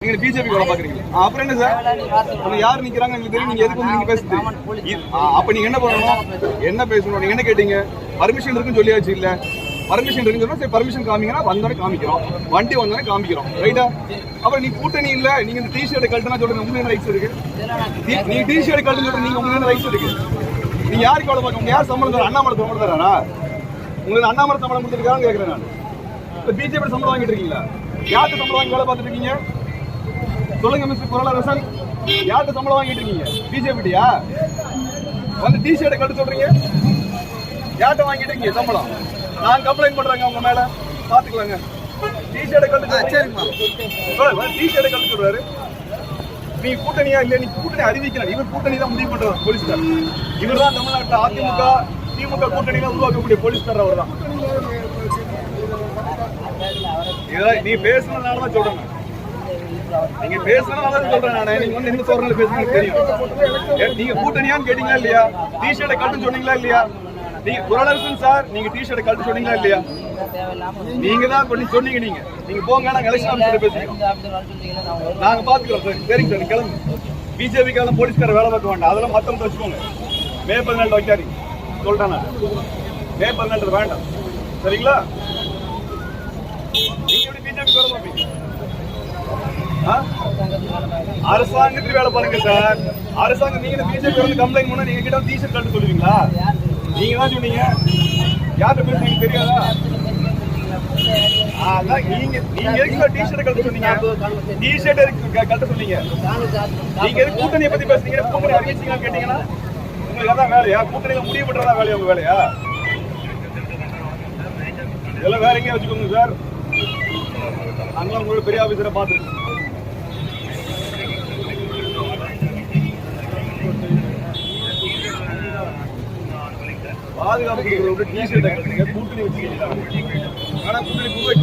நீங்க பிஜேபி வேலை பாக்குறீங்க அப்புறம் என்ன சார்? அங்க யார் நிக்கிறாங்க எங்களுக்கு தெரியும் நீங்க எதுக்கு வந்து நீங்க பேசுறது? அப்ப நீங்க என்ன பண்ணணும்? என்ன பேசணும்? நீங்க என்ன கேட்டீங்க? பர்மிஷன் இருக்குன்னு சொல்லியாச்சு இல்ல? பர்மிஷன் இருக்குன்னு சொன்னா சரி பர்மிஷன் காமிங்கன்னா வந்தாலே காமிக்கிறோம். வண்டி வந்தாலே காமிக்கிறோம். ரைட்டா அப்புறம் நீ கூட்டணி இல்ல நீங்க இந்த டிஷர்ட் கழட்டினா சொல்றீங்க உங்களுக்கு என்ன ரைட்ஸ் இருக்கு? நீ- டிஷர்ட் கழட்டு சொல்றீங்க நீங்க உங்களுக்கு என்ன ரைட்ஸ் இருக்கு? நீ யாருக்கு அவ்வளவு பார்க்க யார் சம்பளம் தர அண்ணாமலை சம்பளம் தராரா? உங்களுக்கு அண்ணாமலை சம்பளம் கொடுத்துருக்காங்க கேட்கிறேன் நான். பிஜேபி சம்பளம் வாங்கிட்டு இருக்கீங்களா? யாருக்கு சம்பளம் வாங்கி வேலை பார்த்துட்டு இருக்கீங்க? சொல்லுங்க மிஸ்டர் குரலரசன் யார்கிட்ட சம்பளம் வாங்கிட்டு இருக்கீங்க? பிஜேபிடியா வந்து டி ஷர்ட்டை கட்டு சொல்றீங்க? யார்கிட்ட வாங்கிட்டு இருக்கீங்க சம்பளம்? நான் கம்ப்ளைண்ட் பண்றேங்க உங்க மேல. பாத்துக்கலாங்க. டி ஷர்ட்டை கட்டு சரிம்மா. டி ஷர்ட்டை கட்டு சொல்றாரு. நீ கூட்டணியா இல்ல நீ கூட்டணி அறிவிக்கிறார் இவர் கூட்டணி தான் முடிவு பண்றாரு போலீஸ்கார் இவர் தான் தமிழ்நாட்டுல அதிமுக திமுக கூட்டணி தான் உருவாக்கக்கூடிய போலீஸ்கார் அவர் தான் நீ பேசுனதுனால தான் சொல்றேன் நீங்க பேசுறதுனால சொல்றேன் நானே. நீங்க வந்து என்ன சொல்றீங்க பேசுறீங்க தெரியும். நீங்க கூட்டணியான்னு கேட்டீங்களா இல்லையா? டி ஷர்ட்டை கட்டு சொன்னீங்களா இல்லையா? நீங்க குரலரசன் சார் நீங்க டி ஷர்ட்டை கட்டு சொன்னீங்களா இல்லையா? நீங்க தான் பண்ணி சொன்னீங்க நீங்க. நீங்க போங்க நாங்க எலெக்ஷன் ஆஃபீஸர் பேசுறோம் நாங்க பாத்துக்கிறோம் சார். சரிங்க சார் கிளம்பு. பிஜேபி காலம் போலீஸ்கார வேலை பார்க்க வேண்டாம். அதெல்லாம் மத்தவங்க வச்சுக்கோங்க. மே பதினாலு வைக்காதீங்க. சொல்றேன் நான். மே பதினாலு வேண்டாம். சரிங்களா நீங்க எப்படி பிஜேபி வேலை பார்ப்பீங்க ஆ? அரசாங்கத்துக்கு வேலை பாருங்க சார். அரசாங்கம் நீங்க பிஜேபி வந்து கம்ப்ளைண்ட் பண்ணா நீங்க கிட்ட டீஷர்ட் கட்டு சொல்லுவீங்களா? நீங்க தான் சொன்னீங்க. யார்கிட்ட பேசுறீங்க தெரியாதா? அதான் நீங்க நீங்க எதுக்கு டீஷர்ட் கட்ட சொன்னீங்க? டீஷர்ட் எதுக்கு க- கட்ட சொன்னீங்க? நீங்க எதுக்கு கூட்டணியை பத்தி பேசுறீங்க? கூட்டணி அறிவிச்சீங்களா கேட்டீங்கன்னா? உங்களுக்கு அதான் வேலையா? கூட்டணியில முடிவு பண்றதா வேலையா உங்க வேலையா? இதெல்லாம் வேற எங்கேயா வச்சுக்கோங்க சார். நாங்களாம் உங்களோட பெரிய ஆபீசரை பார்த்துருக்கோம். பாதுகாப்பு கொடுக்குறவங்க டிஷர்ட் கட்டுங்க கூட்டணி வச்சுக்கல ஆனால் கூட்டணி புதுவை